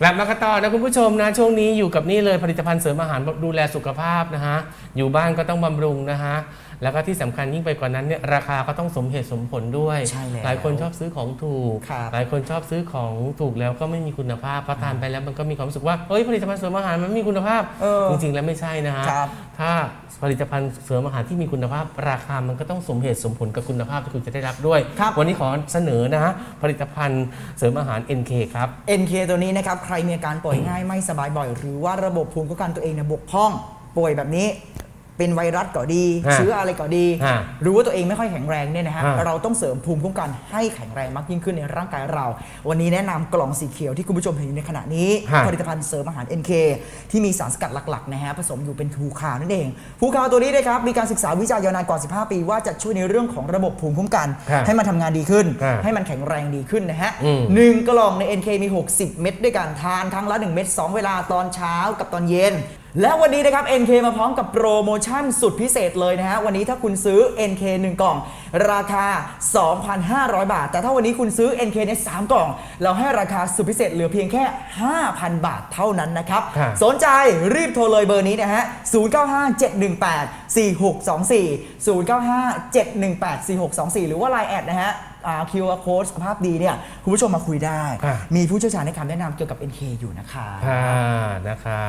กลับมากันต่อนะคุณผู้ชมนะช่วงนี้อยู่กับนี่เลยผลิตภัณฑ์เสริมอาหารดูแลสุขภาพนะฮะอยู่บ้านก็ต้องบำรุงนะฮะ แล้วก็ที่สำคัญยิ่งไปกว่านั้นเนี่ยราคาก็ต้องสมเหตุสมผลด้วยใช่แล้วหลายคนชอบซื้อของถูกครับหลายคนชอบซื้อของถูกแล้วก็ไม่มีคุณภาพพอทานไปแล้วมันก็มีความรู้สึกว่าเอ้ยผลิตภัณฑ์เสริมอาหารมันไม่มีคุณภาพเออจริงๆแล้วไม่ใช่นะฮะครับถ้าผลิตภัณฑ์เสริมอาหารที่มีคุณภาพ ราคามันก็ต้องสมเหตุสมผลกับคุณภาพที่คุณจะได้รับด้วยครับวันนี้ขอเสนอนะฮะผลิตภัณฑ์เสริมอาหาร NK ครับ NK ตัวนี้นะครับใครมีอาการป่วยง่ายไม่สบายบ่อย หรือว่าระบบภูมิคุ้มกันตัวเองเนี่ยบกพร่องป่วยแบบนี้ เป็นไวรัสก็ดี ฮะเชื้ออะไรก็ดี ฮะรู้ว่าตัวเองไม่ค่อยแข็งแรงเนี่ยนะฮะฮะเราต้องเสริมภูมิคุ้มกันให้แข็งแรงมากยิ่งขึ้นในร่างกายเรา วันนี้แนะนำกล่องสีเขียวที่คุณผู้ชมเห็นอยู่ในขณะนี้ ฮะผลิตภัณฑ์เสริมอาหาร NK ที่มีสารสกัดหลักๆนะฮะผสมอยู่เป็นทูคาวนั่นเองทูคาวตัวนี้นะครับมีการศึกษาวิจัยยาวนานกว่า 15 ปี ว่าจะช่วยในเรื่องของระบบภูมิคุ้มกันครับให้มันทำงานดีขึ้นครับให้มันแข็งแรงดีขึ้นนะฮะอืม หนึ่งกล่องใน NK มี 60 เม็ดด้วยกันทานครั้งละ 1 เม็ด2 เวลาตอนเช้ากับตอนเย็น และวันนี้นะครับ NK มาพร้อมกับโปรโมชั่นสุดพิเศษเลยนะฮะ วันนี้ถ้าคุณซื้อ NK 1 กล่อง ราคา 2,500 บาท แต่ถ้าวันนี้คุณซื้อ NK ใน3กล่อง เราให้ราคาสุดพิเศษเหลือเพียงแค่ 5,000 บาทเท่านั้นนะครับ ครับ สนใจรีบโทรเลยเบอร์นี้นะฮะ 0957184624 0957184624 หรือว่า Line แอดนะฮะ อ่า QR code สุขภาพดีเนี่ยคุณผู้ชมมาคุยได้ค่ะ มีผู้เชี่ยวชาญให้คำแนะนำเกี่ยวกับ NK อยู่นะคะ ค่ะนะคะ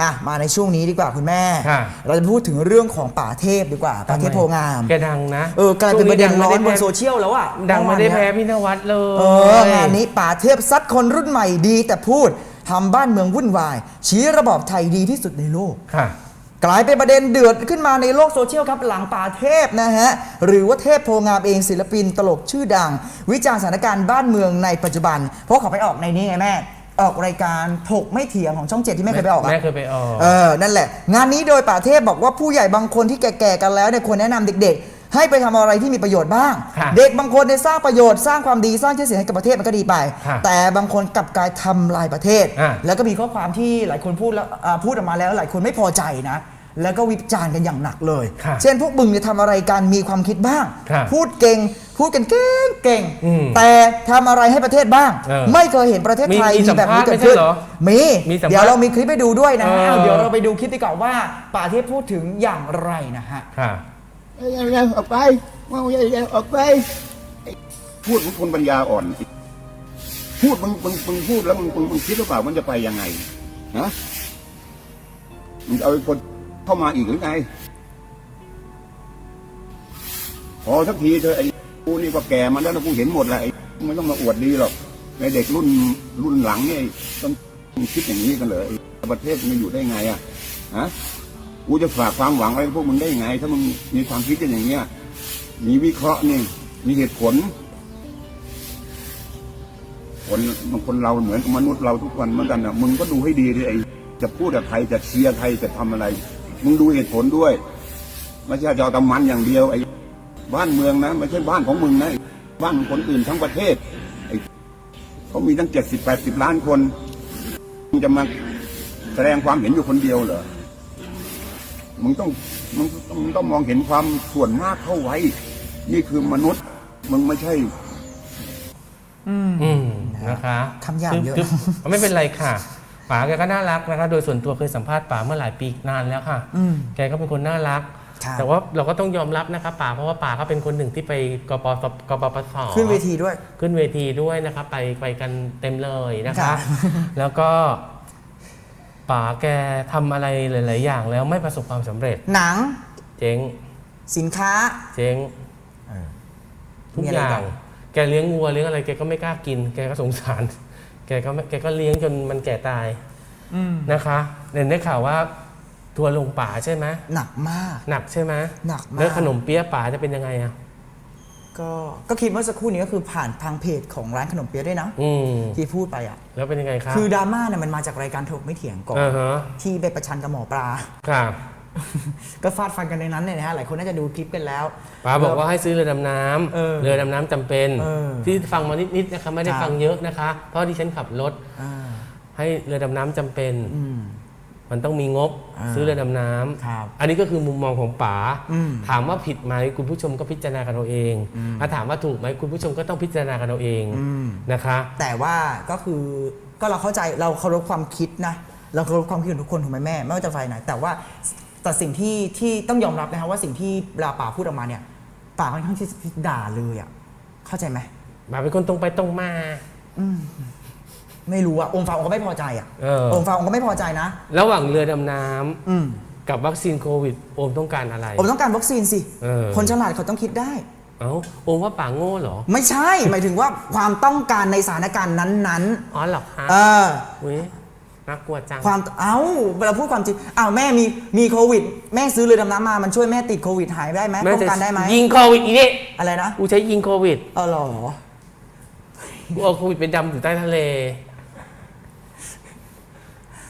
อะมาในช่วงนี้ดีกว่าคุณแม่ ค่ะเราจะพูดถึงเรื่องของป่าเทพดีกว่าป่าเทพโพงามแกดังนะเออกลายเป็นประเด็นร้อนบนโซช่วงเชียลแล้วอะดังไม่ได้เมื่อวานแพ้เนี้ยพี่นวัดเลยเอองานนี้ป่าเทพซัดคนรุ่นใหม่ดีแต่พูดทำบ้านเมืองวุ่นวาย ชี้ระบอบไทยดีที่สุดในโลก ค่ะ กลายเป็นประเด็นเดือดขึ้นมาในโลกโซเชียลครับหลังป่าเทพนะฮะ หรือว่าเทพโพงามเองศิลปินตลกชื่อดัง วิจารณ์สถานการณ์บ้านเมืองในปัจจุบัน เพราะเขาไปออกในนี้ไงแม่ ออกรายการถกไม่เถียงของช่องเจ็ดที่แม่เคยไปออกอะแม่เคยไปออกเออนั่นแหละ งานนี้โดยป่าเทพบอกว่าผู้ใหญ่บางคนที่แก่ๆกันแล้วเนี่ยควรแนะนำเด็กๆ ให้ไปทำอะไรที่มีประโยชน์บ้าง ค่ะเด็กบางคนเนี่ยสร้างประโยชน์สร้างความดีสร้างชื่อเสียงให้กับประเทศมันก็ดีไป ค่ะแต่บางคนกลับกลายทำลายประเทศ อะ แล้วก็มีข้อความที่หลายคนพูดแล้วอ่าพูดออกมาแล้วหลายคนไม่พอใจนะ แล้วก็วิจารณ์กันอย่างหนักเลย ค่ะเช่นพวกมึงเนี่ยทำอะไรกันมีความคิดบ้างค่ะพูดเก่ง พูดกันเก่งเก่งอืมแต่ทำอะไรให้ประเทศบ้าง เออไม่เคยเห็นประเทศไทยมีมีมีแบบนี้สัมภาษณ์เกิดไม่ใช่ขึ้นเหรอมีมีสัมภาษณ์เดี๋ยวเรามีคลิปให้ดูด้วยนะฮะเออเอาเดี๋ยวเราไปดูคลิปดีกว่าว่าป่าเทพพูดถึงอย่างไรนะฮะ ค่ะ เร็วๆออกไปมองเร็วๆออกไป พูดมึงคนปัญญาอ่อน พูดมึงมึงมึงพูดแล้วมึงมึงมึงคิดหรือเปล่ามันจะไปยังไงฮะมึงเอาคนเข้ามาอีกหรือไงพอสักทีเถอะไอ้กูนี่ก็แก่มาแล้วนะกูเห็นหมดแหละไอ้ไม่ต้องมาอวดดีหรอกไอ้เด็กรุ่นรุ่นหลังเนี่ยต้องคิดอย่างนี้กันเลยประเทศมันอยู่ได้ไงอะฮะ กูจะฝากความหวังไว้พวกมึงได้ยังไง ถ้ามึงมีความคิดกันอย่างเงี้ย มีวิเคราะห์นี่มีเหตุผล คนบางคนเราเหมือนกับมนุษย์เราทุกวันเหมือนกันนะมึงก็ดูให้ดีดิไอ้จะพูดกับใครจะเชียร์ใครจะทำอะไร มึงดูเหตุผลด้วย ไม่ใช่จะเอาต่มันอย่างเดียวไอ้บ้านเมืองนะไม่ใช่บ้านของมึงนะบ้านคนอื่นทั้งประเทศไอ้เขามีตั้งเจ็ดสิบแปดสิบล้านคนมึงจะมาแสดงความเห็นอยู่คนเดียวเหรอ มึงต้องมึงมึงต้องมองเห็นความส่วนมากเข้าไว้ นี่คือมนุษย์ มึงไม่ใช่ อืมนะคะคำหยาบเยอะคืคือไม่เป็นไรค่ะป๋าแกก็น่ารักนะคะ โดยส่วนตัวเคยสัมภาษณ์ป๋าเมื่อหลายปีนานแล้วค่ะ อืม แกก็เป็นคนน่ารัก ครับ แต่ว่าเราก็ต้องยอมรับนะคะป๋าเพราะว่าป๋าก็เป็นคนหนึ่งที่ไปกปสกปปส ขึ้นเวทีด้วย ขึ้นเวทีด้วยนะคะไปไปกันเต็มเลยนะครัคะ บแล้วก็ ป๋าแกทำอะไรหลาย ๆ อย่างแล้วไม่ประสบความสำเร็จ หนังเจ๊ง สินค้า เจ๊งเออ ทุกมีอะอไรย่าง บ้าง แกเลี้ยงวัวเลี้ยงอะไรแกก็ไม่กล้ากิน แกก็สงสาร แกก็ไม่แกก็เลี้ยงจนมันแก่ตายอืมนะคะเห็นได้ข่าวว่าทัวร์ลงป่าใช่ไหมหนักมาก หนักใช่ไหมหนักมาก แล้วขนมเปี๊ยะป่าจะเป็นยังไงอะ ก็ก็คลิปเมื่อสักครู่นี้ก็คือผ่านทางเพจของร้านขนมเปี๊ยะด้วยนะอืมที่พูดไปอะ แล้วเป็นยังไงครับ คือดราม่าเนี่ยมันมาจากรายการถกไม่เถียงก่อน อ่าฮะ ที่ไปประชันกับหมอปลาค่ะก็ฟาดฟันกันในนั้นเนี่ยนะฮะหลายคนน่าจะดูคลิปกันแล้วป๋าบอกว่าให้ซื้อเรือดำน้ำเออเรือดำน้ำจำเป็น เออที่ฟังมานิดๆนะคะไม่ได้ครับฟังเยอะนะคะ เพราะที่ฉันขับรถอ่าให้เรือดำน้ำจำเป็น อืม มันต้องมีงบอ่าซื้อเรือดำน้ำครับอันนี้ก็คือมุมมองของป๋าอืมถามว่าผิดไหมคุณผู้ชมก็พิจารณากันเอาเองถ้าถามว่าถูกไหมคุณผู้ชมก็ต้องพิจารณากันเอาเองอืม นะคะ แต่ว่าก็คือก็เราเข้าใจเราเคารพความคิดนะ เราเคารพความคิดของทุกคนถูกไหมแม่ไม่ว่าจะฝ่ายไหนแต่ว่าแต่สิ่งที่ที่ต้องยอมรับนะครับว่าสิ่งที่เวลาป่าพูดออกมาเนี่ยป่าค่อนข้างที่จะด่าเลยอะเข้าใจไหมมาเป็นคนตรงไปตรงมา ไม่รู้อะองค์ฟ้าองค์ก็ไม่พอใจอะเออ องค์ฟ้าองค์ก็ไม่พอใจนะ ระหว่างเรือดำน้ำอืมกับวัคซีนโควิด โอมต้องการอะไร ผมต้องการวัคซีนสิ เออ คนฉลาดเขาต้องคิดได้ เอ้าโอมว่าป่าโง่เหรอไม่ใช่ หมายถึงว่าความต้องการในสถานการณ์นั้นอ๋อเหรอคะๆ เออ อุ้ยน่ากลัวจัง ความเอ้าเวลาพูดความจริงอ้าวแม่มีมีโควิด แม่ซื้อเรือดำน้ำมา มันช่วยแม่ติดโควิดหายได้ไหมแม่ป้องจะกันได้ไหมยิงโควิดอีนี่อะไรนะกูใช้ยิงโควิด เออเหรอ กูเอาโควิดไปดำอยู่ใต้ทะเล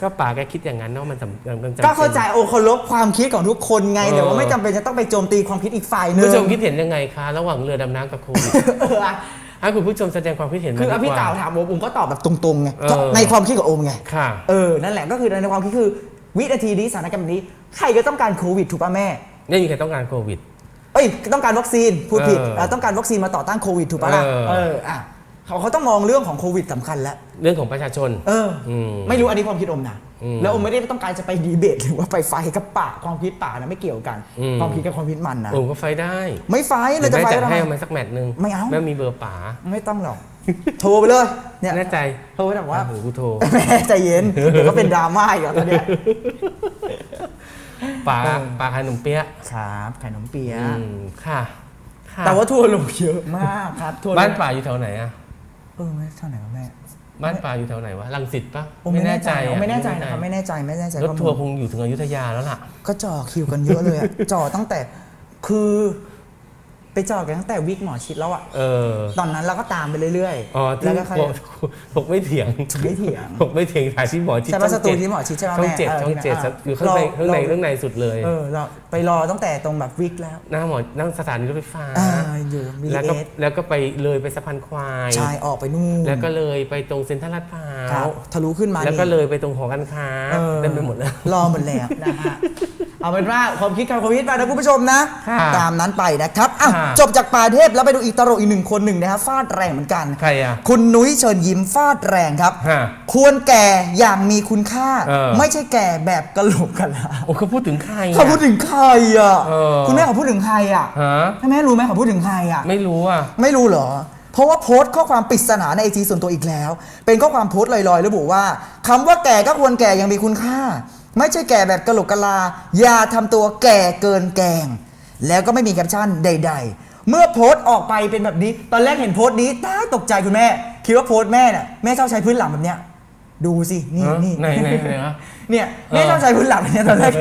ก็ป่าแกคิดอย่างนั้นเนาะมันจำมันจำก็เข้าใจโอเคารพความคิดของทุกคนไงเออแต่ว่าไม่จำเป็นจะต้องไปโจมตีความคิดอีกฝ่ายหคุณนึงผู้ชมคิดเห็นยังไงคะระหว่างเรือดำน้ำกับโควิด เอออะให้คุณผู้ชมแสดงความคิดเห็นมาคือดีอภิกกล่าวว่าถามโอมโอมก็ตอบแบบตรงๆไงเออในความคิดของโอมไง ค่ะ เออ นั่นแหละก็คือในความคิดคือวินาทีนี้สถานการณ์แบบนี้ ใครก็ต้องการโควิดถูกป่ะแม่ ไม่มีใครต้องการโควิด เอ้ยต้องการวัคซีนพูดผิดเออเอ่อต้องการวัคซีนมาต่อต้านโควิดถูกป่ะล่ะเออ เอออะ เขาเขาต้องมองเรื่องของโควิดสำคัญแล้ว เรื่องของประชาชน เอออมไม่รู้อันนี้ความคิดอมนะอืมแล้วอมไม่ได้ต้องการจะไปดีเบตหรือว่าไปไฟกับป่าความคิดป่านะไม่เกี่ยวกัน อืม ความคิดกับความคิดมันนะโอมก็ไฟได้ไม่ไฟเลเดี๋ยยวจะแม่ไฟจัดทำไม ให้เอามาสักแมตช์หนึ่งไม่เอา แม่มีเบอร์ป๋าไม่ต้องหรอก โทรไปเลยเนี่ยแน่ใจโทรไปแบบว่าโอ้โหกูโทร แม่ใจเย็นเดี๋ยวก็เป็นดราม่าอีกแล้วตอนเนี้ยป๋าเออป๋าขายขนมเปี๊ยะครับขนมเปี๊ยะอืมค่ะค่ะแต่ว่าทัวร์ลงเยอะมากครับทัวร์ลง บ้านป๋าอยู่แถวไหนอะ เออไม่เท่าไหร่ครับแม่ บ้านป๋าอยู่แถวไหนวะรังสิตปะผมไม่แน่ใจอะไม่แน่ใจนะครับไม่แน่ใจไม่แน่ใจรถข้อมูลทัวร์คงอยู่ถึงอยุธยาแล้วล่ะ ก็จ่อคิวกันเยอะเลยอะ จ่อตั้งแต่คือ ไปจ่อกันตั้งแต่วิกหมอชิดแล้วอะเออตอนนั้นเราก็ตามไปเรื่อยอ๋อๆ ที่แล้วก็ค่อยผมไม่เถียงไม่เถียง ผมไม่เถียงถ่ายที่หมอชิดใช่ปะช่สองตูเจ็ดที่หมอชิดใช่ไหมช่องแม่เจ็ดเช่องเจ็ดอะอยู่ข้างในรข้างในรข้างในสุดเลย เออเราไปรอตั้งแต่ตรงแบบวิกแล้วหน้าหมอนั่งสถานีรถไฟฟ้า อ่าอยู่บีแล้วเอก็สแล้วก็ไปเลยไปสะพานควาย ชายออกไปนู่นแล้วก็เลยไปตรงเซ็นทรัลลาดพร้าครับว ทะลุขึ้นมาแล้วก็นี่เลยไปตรงหอการค้าเออเต็มไปหมดเลยรอหมดแล้วนะฮะ เอาเป็นว่าความคิดการความคิดไปนะคุณผู้ชมนะ ค่ะตามนั้นไปนะครับอะค่ะ จบจากป่าเทพแล้วไปดูอีกตลกอีกหนึ่งคนหนึ่งนะฮะฟาดแรงเหมือนกัน ใครอะ คุณนุ้ยเชิญยิ้มฟาดแรงครับ ฮะควรแก่อย่างมีคุณค่า เออ ไม่ใช่แก่แบบกระโหลกกะลาโอ้เขาพูดถึงใครอะเขาพูดถึงใครอะเออ คุณแม่เขาพูดถึงใครอะฮะถ้าแม่รู้ไหมเขาพูดถึงใครอะ ไม่รู้อะ ไม่รู้เหรอ เพราะว่าโพสต์ข้อความปริศนาในไอจีส่วนตัวอีกแล้ว เป็นข้อความโพสต์ลอยๆ ระบุว่าคำว่าแก่ก็ควรแก่อย่างมีคุณค่า ไม่ใช่แก่แบบกะโหลกกะลา อย่าทำตัวแก่เกินแกง แล้วก็ไม่มีแคปชั่นใด ๆ เมื่อโพสต์ออกไปเป็นแบบนี้ ตอนแรกเห็นโพสต์นี้ตาตกใจคุณแม่ คิดว่าโพสต์แม่เนี่ยแม่ชอบใช้พื้นหลังแบบเนี้ยดูสินี่ฮะนี่ไหนไหนไหนวะเนี่ยแม่ชอบใช้พื้นหลังเนี่ยตอนแรก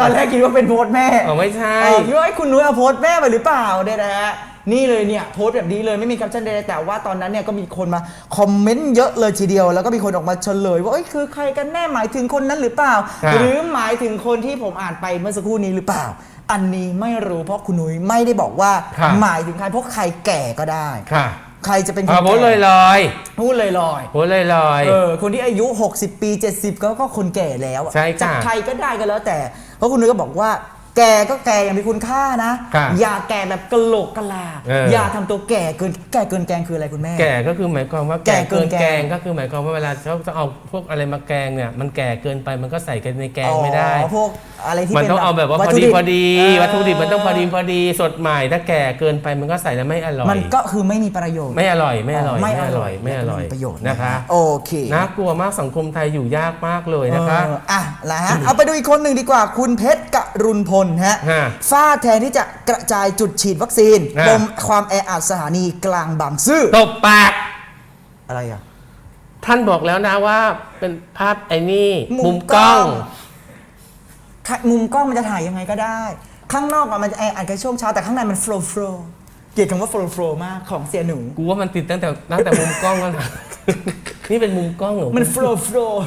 ตอนแรกคิดว่าเป็นโพสต์แม่ อ๋อไม่ใช่ เออคิดว่าไอ้คุณนุ้ยเอาโพสต์แม่ไปหรือเปล่าเนี่ยนะฮะ นี่เลยเนี่ยโพสต์แบบนี้เลยไม่มีแคปชั่นใดๆแต่ว่าตอนนั้นเนี่ยก็มีคนมาคอมเมนต์เยอะเลยทีเดียว แล้วก็มีคนออกมาเฉลย ว่าเอ้ยคือใครกันแน่หมายถึงคนนั้นหรือเปล่าครับหรือหมายถึงคนที่ผมอ่านไปเมื่อสักครู่นี้หรือเปล่า อันนี้ไม่รู้เพราะคุณนุ้ยไม่ได้บอกว่าครับหมายถึงใครเพราะใครแก่ก็ได้ ค่ะใครจะเป็นคอ่านโพสต์ลอยลอยพูดเลยลอย ๆโพสต์ลอยลอย เออคนที่อายุ 60 ปี 70 ก็ก็คนแก่แล้วอะใช่ค่ะ จากใครก็ได้ก็แล้วแต่ เพราะคุณนุ้ยก็บอกว่า แก่ก็แก่อย่างมีคุณค่านะค่ะอย่าแก่แบบกะโหลกกะลา เอออ อย่าทำตัวแก่เกินแก่เกินแกงคืออะไรคุณแม่ แก่ก็คือหมายความว่าแก่แก่เกิเกินนแกแกงงก็คือหมายความว่าเวลาเขาจะเอาพวกอะไรมาแกงเนี่ยมันแก่เกินไปมันก็ใส่กันในแกงไม่ได้ อ๋อพวกอะไรที่มันเป็นต้องเอาแบบว่าพวัตอถุดีพอดีเวัตถุดิบมันต้องพอดีพอดีสดใหม่ถ้าแก่เกินไปมันก็ใส่แล้วไม่อร่อย มันก็คือไม่มีประโยชน์ไม่อร่อยไม่อร่อยไม่ไม่ออร่ร่ออยยไม่อร่อยและก็ไม่มีประโยชน์นะคะ โอเคน่ากลัวมากสังคมไทยอยู่ยากมากเลยนะคะ เอออะแล้วฮะเอาไปดูอีกคนหนึ่งดีกว่าคุณเพชรกรุณพลฮะฮะฟาดแทนที่จะกระจายจุดฉีดวัคซีนฮะ ปมความแออัดสถานีกลางบางซื่อตบปาก อะไรอะ ท่านบอกแล้วนะว่าเป็นภาพไอ้นี่ มุมมุมกล้องกล้อง ค่ะมุมกล้องมันจะถ่ายยังไงก็ได้ ข้างนอกอะมันจะแออัดแค่ช่วงเช้าแต่ข้างในมันโฟล์โฟล์เกลียดคำว่าโฟล์โฟล์มากของเสียหนู กูว่ามันติดตั้งแต่ตั้งแต่มุมกล้องแล้วนะ นี่เป็นมุมกล้องเหรอมันโฟล์โฟล์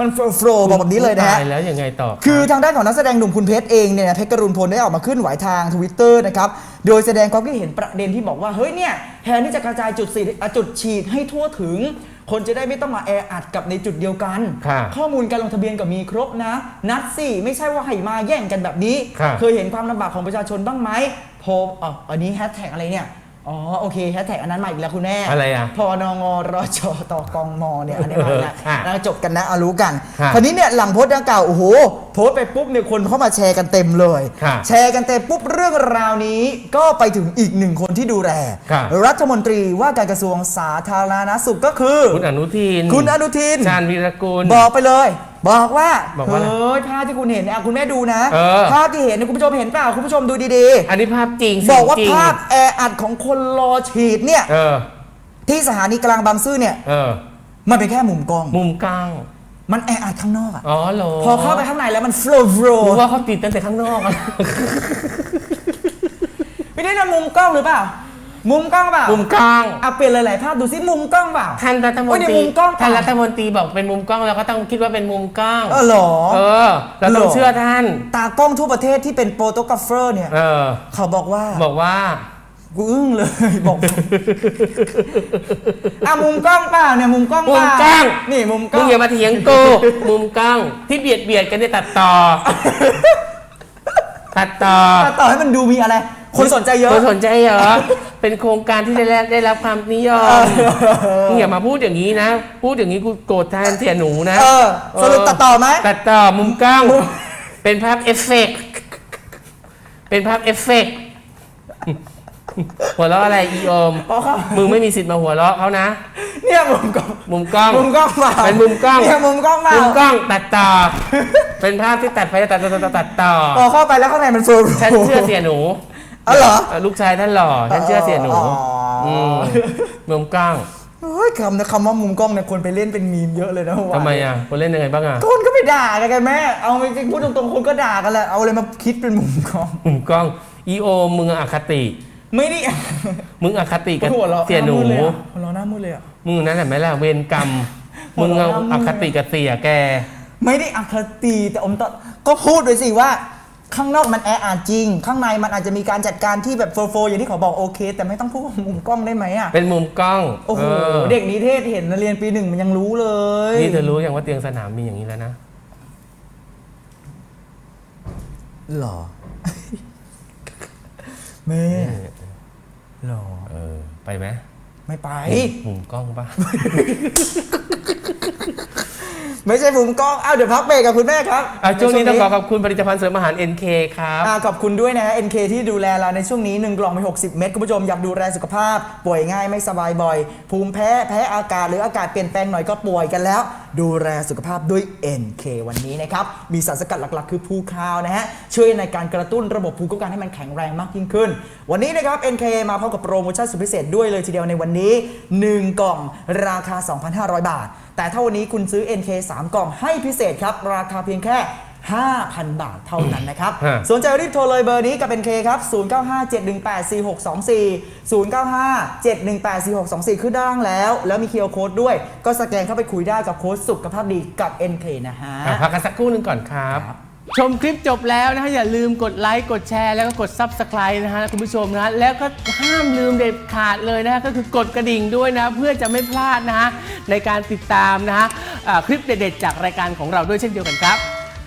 มันโฟล์โฟล์บอกแบบนี้เลยนะฮะตายแล้วยังไงต่อคือทางด้านของนักแสดงหนุ่มคุณเพชรเองเนี่ยนะเพชรกรุณพลได้ออกมาขึ้นไหวทางทวิตเตอร์นะครับโดยแสดงความคิดเห็นประเด็นที่บอกว่าเฮ้ยเนี่ยแทนที่จะกระจายจุดฉีดอะจุดฉีดให้ทั่วถึง คนจะได้ไม่ต้องมาแออัดกับในจุดเดียวกันค่ะข้อมูลการลงทะเบียนก็มีครบนะ นัดสี่ไม่ใช่ว่าให้มาแย่งกันแบบนี้ค่ะเคยเห็นความลำบากของประชาชนบ้างไหมโพลอ๋ออันนี้แฮชแท็กอะไรเนี่ย อ๋อโอเคแฮชแท็กอันนั้นมาอีกแล้วคุณแม่อะไรอะพอนงรชต่อกองมเนี่ยอันนี้มาอีกแล้วค่ะนะจบกันนะเอารู้กันค่ะ คราวนี้เนี่ยหลังโพสต์ดังกล่าวโอ้โหโพสต์ไปปุ๊บเนี่ยคนเข้ามาแชร์กันเต็มเลย ค่ะแชร์กันเต็มปุ๊บเรื่องราวนี้ก็ไปถึงอีกหนึ่งคนที่ดูแลค่ะ รัฐมนตรีว่าการกระทรวงสาธารณสุขก็คือ คุณอนุทินคุณอนุทิน ชาญวีรกูลบอกไปเลย บอกว่าบอกว่าอะไรเฮ้ยภาพที่คุณเห็นเนี่ยอะคุณแม่ดูนะเออ ภาพที่เห็นเนี่ยคุณผู้ชมเห็นเปล่าคุณผู้ชมดูดีอันนี้ภาพจริงๆบอกว่าจริงภาพแออัดของคนรอฉีดเนี่ยเออ ที่สถานีกลางบางซื่อเนี่ยเออ มันเป็นแค่มุมกล้อง มุมกลางมันแออัดข้างนอกอะอ๋อเหรอพอเข้าไปข้างในแล้วมันโฟล์รู้ว่าเขาติดตั้งแต่ข้างนอกอะ ไม่ได้นะมุมกล้องหรือเปล่า มุมกล้องเปล่ามุมกลางอะเปลี่ยนหลายๆภาพดูซิมุมกล้องเปล่าท่านรัฐมนโอ้ยตนี่รีมุมกล้องท่านเปล่ารัฐมนตรีบอกเป็นมุมกล้องเราก็ต้องคิดว่าเป็นมุมกล้องเออเหรอเออเราต้องเหรอเชื่อท่าน ตากล้องทั่วประเทศที่เป็นโปรโตกราฟเฟอร์เนี่ยเออเขาบอกว่าบอกว่ากูอึ้งเลยบอกอะมุมกล้องเปล่าเนี่ยมุมกล้องเปล่ามุมกล้องนี่มุมกล้มึองงอย่ามาเถียงกูมุมกล้องที่เบียดเบียดกันเนี่ยตัดต่อ ตัดต่อแต่ต่อให้มันดูมีอะไร คนสนใจเยอะคนสนใจเหรอ เป็นโครงการที่ได้รับได้รับความนิยมมึงอย่ามาพูดอย่างนี้นะ พูดอย่างนี้กูโกรธแทนเสียหนูนะเออสรุปตัดต่อไหมตัดต่อมุมกล้อง เป็นภาพเอฟเฟกต์เป็นภาพเอฟเฟกต์หัวเราะอะไรอีโอมอ๋อครับมึงไม่มีสิทธิ์มาหัวเราะเขานะ เนี่ยมุมกล้องมุมกล้องมุมกล้องเปล่าเป็นมุมกล้องเนี่ยมุมกล้องเปล่ามุมกล้องตัดต่อ เป็นภาพที่ตัดไปตัดตัดตัดตัดตัดต่อพอเข้าไปแล้วข้างในมันโฟล์ฉันเชื่อเสียหนู อ๋อเหรอเออลูกชายท่านหล่อฉันเชื่อเสียหนูอ๋ออื มมุมกล้องเฮ้ยคำนะคำว่ามุมกล้องเนี่ยคนไปเล่นเป็นมีมเยอะเลยนะวันทำไมอะคนเล่นยังไงบ้างอะคนก็ไปด่ากันกันแม่ เอาจริงๆพูดตรงๆคนก็ด่ากันแหละ เอาอะไรมาคิดเป็นมุมกล้อง มุมกล้องอีโอมมึงอะอคติ ไม่ได้มึงอคติกับหัวเราะเสียหนูามืดเลยอะหัวเราะหน้ามืดเลยอะ มึงนั่นแหละไหมล่ะเวรกรรม หัมึวงเราะ เอาหน้าอมืดคติกับเสียแก ไม่ได้อคติแต่อมตะก็พูดไปสิว่า ข้างนอกมันแออัดจริง ข้างในมันอาจจะมีการจัดการที่แบบโฟล์ๆอย่างที่เขาบอกโอเค แต่ไม่ต้องพูดว่ามุมกล้องได้ไหมอะเป็นมุมกล้องโอ้โหอเด็กนิเทศเห็นนะเรียนปีหนึ่งมันยังรู้เลยนี่เธอรู้อย่างว่าเตียงสนามมีอย่างนี้แล้วนะหรอแม่หรอเออไปไหมไม่ไปมุมกล้องปะ ไม่ใช่มุมกล้องอ้าวเดี๋ยวพักเบรกกับคุณแม่ครับอะช่วงนี้ใต้องขอขอบคุณผลิตภัณฑ์เสริมอาหาร NK ครับอ่าขอบคุณด้วยนะ NK ที่ดูแลเราในช่วงนี้1กล่องมี60 เม็ดคุณผู้ชมอยากดูแลสุขภาพ ป่วยง่ายไม่สบายบ่อย ภูมิแพ้แพ้อากาศหรืออากาศเปลี่ยนแปลงหน่อยก็ป่วยกันแล้ว ดูแลสุขภาพด้วย NK วันนี้นะครับ มีสารสกัดหลักๆ คือภูคาวนะฮะ ช่วยในการกระตุ้นระบบภูมิคุ้มกันให้มันแข็งแรงมากยิ่งขึ้น วันนี้นะครับ NK มาพร้อมกับโปรโมชั่นสุดพิเศษด้วยเลยทีเดียวในวันนี้ 1 กล่องราคา 2,500 บาท แต่ถ้าวันนี้คุณซื้อ NK 3 กล่องให้พิเศษครับราคาเพียงแค่ 5,000 บาทเท่านั้นนะครับ ฮะ สนใจรีบโทรเลยเบอร์นี้กับ NK ครับ 0957184624 0957184624ขึ้นด้านล่างแล้ว แล้วมีเคียวโค้ดด้วย ก็สแกนเข้าไปคุยได้กับโค้ดสุขภาพดีกับ NK นะฮะ อะพักกันสักครู่หนึ่งก่อนครับครับ ชมคลิปจบแล้วนะฮะอย่าลืมกดไลค์กดแชร์แล้วก็กด Subscribe นะฮะคุณผู้ชมนะฮะแล้วก็ห้ามลืมเด็ดขาดเลยนะฮะก็คือกดกระดิ่งด้วยนะ เพื่อจะไม่พลาดนะฮะในการติดตามนะฮะอ่าคลิปเด็ดๆจากรายการของเราด้วยเช่นเดียวกันครับ